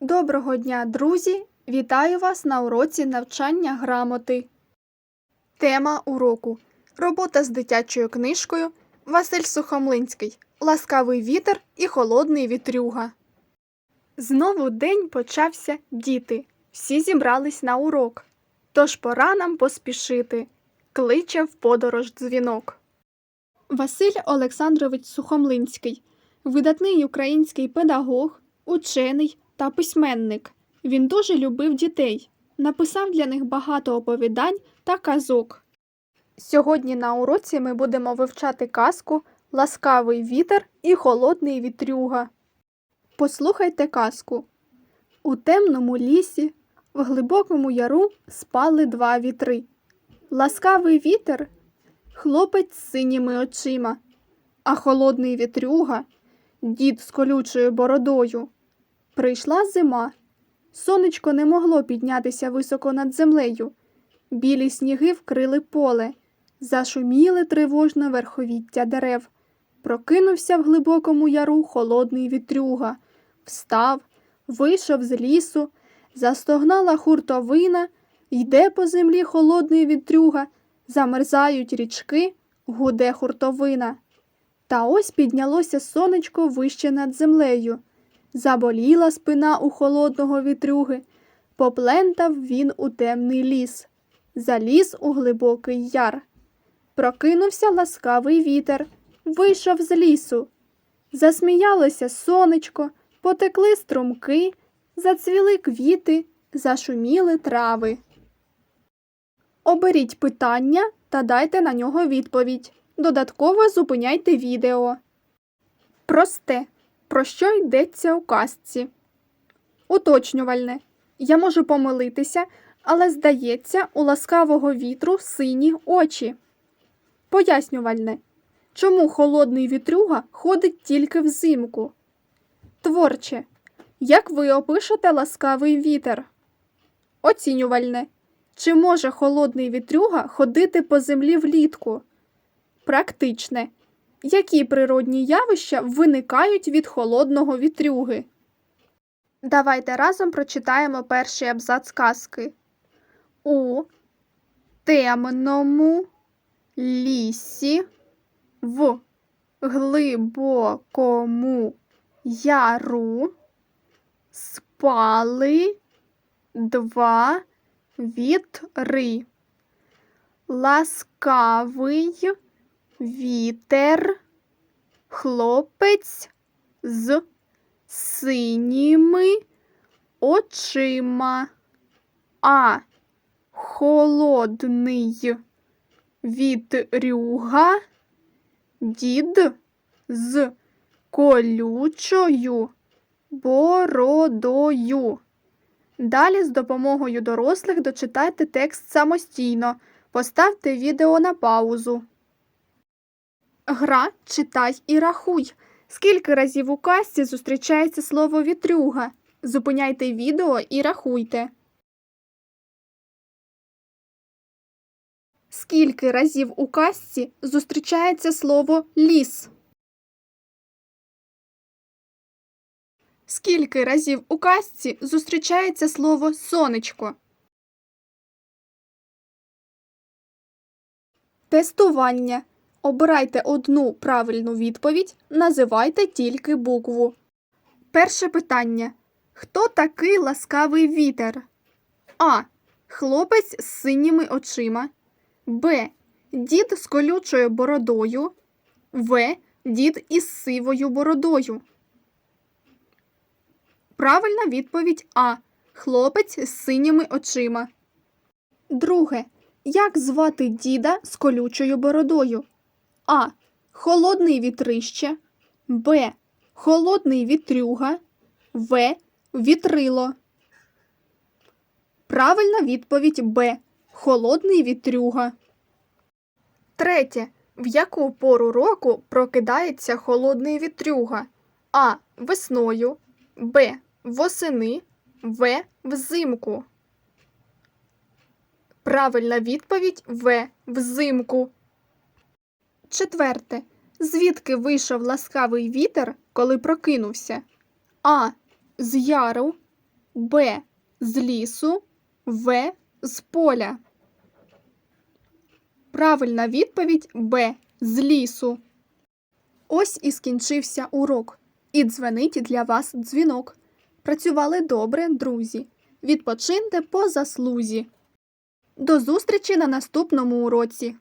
Доброго дня, друзі! Вітаю вас на уроці навчання грамоти. Тема уроку Робота з дитячою книжкою Василь Сухомлинський Ласкавий вітер і холодний вітрюга. Знову день почався діти. Всі зібрались на урок. Тож пора нам поспішити. Кличе в подорож дзвінок. Василь Олександрович Сухомлинський видатний український педагог, учений та письменник. Він дуже любив дітей, написав для них багато оповідань та казок. Сьогодні на уроці ми будемо вивчати казку Ласкавий вітер і холодний вітрюга. Послухайте казку. У темному лісі, в глибокому яру спали два вітри. Ласкавий вітер хлопець з синіми очима, а холодний вітрюга дід з колючою бородою. Прийшла зима. Сонечко не могло піднятися високо над землею. Білі сніги вкрили поле, зашуміли тривожно верховіття дерев. Прокинувся в глибокому яру холодний вітрюга, встав, вийшов з лісу, застогнала хуртовина, йде по землі холодний вітрюга, замерзають річки, гуде хуртовина. Та ось піднялося сонечко вище над землею. Заболіла спина у холодного вітрюги, поплентав він у темний ліс, заліз у глибокий яр. Прокинувся ласкавий вітер, вийшов з лісу. Засміялося сонечко, потекли струмки, зацвіли квіти, зашуміли трави. Оберіть питання та дайте на нього відповідь. Додатково зупиняйте відео. Просте. Про що йдеться у казці? Уточнювальне. Я можу помилитися, але здається, у ласкавого вітру сині очі. Пояснювальне. Чому холодний вітрюга ходить тільки взимку? Творче. Як ви опишете ласкавий вітер? Оцінювальне. Чи може холодний вітрюга ходити по землі влітку? Практичне. Які природні явища виникають від холодного вітрюги? Давайте разом прочитаємо перший абзац казки. У темному лісі в глибокому яру спали два вітри. Ласкавий вітер, хлопець з синіми очима, а холодний вітрюга дід з колючою бородою. Далі з допомогою дорослих дочитайте текст самостійно. Поставте відео на паузу. Гра читай і рахуй. Скільки разів у казці зустрічається слово вітрюга? Зупиняйте відео і рахуйте. Скільки разів у казці зустрічається слово ліс? Скільки разів у казці зустрічається слово сонечко? Тестування. Обирайте одну правильну відповідь, називайте тільки букву. Перше питання. Хто такий ласкавий вітер? А. Хлопець з синіми очима. Б. Дід з колючою бородою. В. Дід із сивою бородою. Правильна відповідь А. Хлопець з синіми очима. Друге. Як звати діда з колючою бородою? А. Холодний вітрище. Б. Холодний вітрюга. В. Вітрило. Правильна відповідь Б. Холодний вітрюга. Третє. В яку пору року прокидається холодний вітрюга? А. Весною. Б. Восени. В. Взимку. Правильна відповідь В. Взимку. Четверте. Звідки вийшов ласкавий вітер, коли прокинувся? А. З яру. Б. З лісу. В. З поля. Правильна відповідь Б. З лісу. Ось і скінчився урок. І дзвенить для вас дзвінок. Працювали добре, друзі. Відпочиньте по заслузі. До зустрічі на наступному уроці.